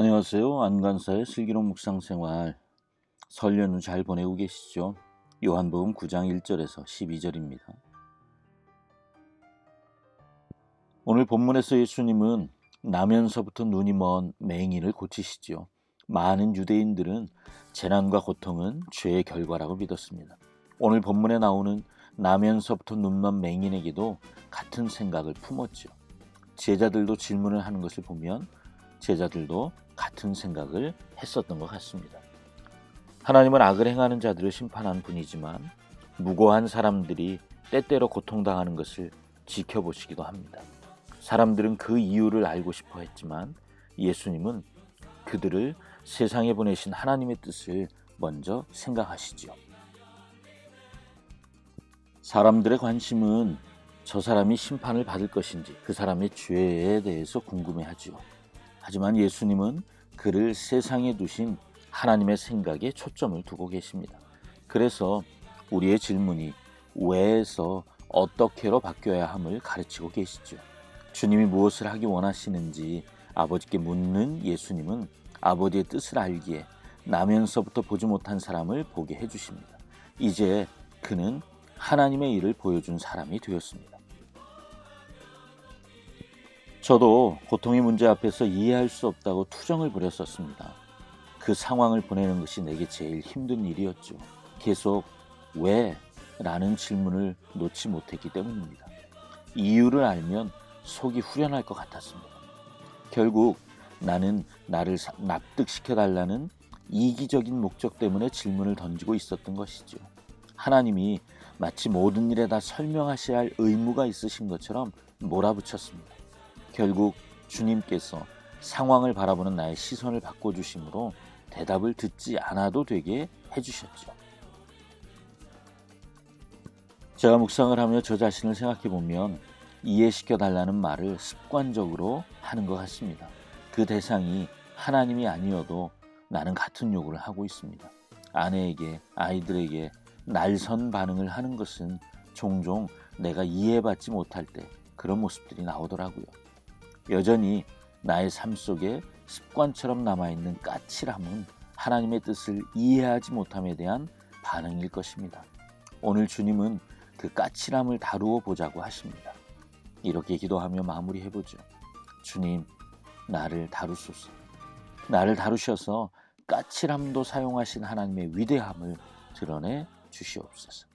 안녕하세요. 안간사의 슬기로운 묵상생활 설 연휴 잘 보내고 계시죠? 요한복음 9장 1절에서 12절입니다. 오늘 본문에서 예수님은 나면서부터 눈이 먼 맹인을 고치시지요. 많은 유대인들은 재난과 고통은 죄의 결과라고 믿었습니다. 오늘 본문에 나오는 나면서부터 눈먼 맹인에게도 같은 생각을 품었죠. 제자들도 질문을 하는 것을 보면 제자들도 같은 생각을 했었던 것 같습니다. 하나님은 악을 행하는 자들을 심판하는 분이지만 무고한 사람들이 때때로 고통당하는 것을 지켜보시기도 합니다. 사람들은 그 이유를 알고 싶어 했지만 예수님은 그들을 세상에 보내신 하나님의 뜻을 먼저 생각하시죠. 사람들의 관심은 저 사람이 심판을 받을 것인지 그 사람의 죄에 대해서 궁금해하지요. 하지만 예수님은 그를 세상에 두신 하나님의 생각에 초점을 두고 계십니다. 그래서 우리의 질문이 왜에서 어떻게로 바뀌어야 함을 가르치고 계시죠. 주님이 무엇을 하기 원하시는지 아버지께 묻는 예수님은 아버지의 뜻을 알기에 나면서부터 보지 못한 사람을 보게 해주십니다. 이제 그는 하나님의 일을 보여준 사람이 되었습니다. 저도 고통의 문제 앞에서 이해할 수 없다고 투정을 부렸었습니다. 그 상황을 보내는 것이 내게 제일 힘든 일이었죠. 계속 왜? 라는 질문을 놓지 못했기 때문입니다. 이유를 알면 속이 후련할 것 같았습니다. 결국 나는 나를 납득시켜 달라는 이기적인 목적 때문에 질문을 던지고 있었던 것이죠. 하나님이 마치 모든 일에 다 설명하셔야 할 의무가 있으신 것처럼 몰아붙였습니다. 결국 주님께서 상황을 바라보는 나의 시선을 바꿔주심으로 대답을 듣지 않아도 되게 해주셨죠. 제가 묵상을 하며 저 자신을 생각해 보면 이해시켜 달라는 말을 습관적으로 하는 것 같습니다. 그 대상이 하나님이 아니어도 나는 같은 요구를 하고 있습니다. 아내에게, 아이들에게 날선 반응을 하는 것은 종종 내가 이해받지 못할 때 그런 모습들이 나오더라고요. 여전히 나의 삶 속에 습관처럼 남아있는 까칠함은 하나님의 뜻을 이해하지 못함에 대한 반응일 것입니다. 오늘 주님은 그 까칠함을 다루어 보자고 하십니다. 이렇게 기도하며 마무리해 보죠. 주님, 나를 다루소서. 나를 다루셔서 까칠함도 사용하신 하나님의 위대함을 드러내 주시옵소서.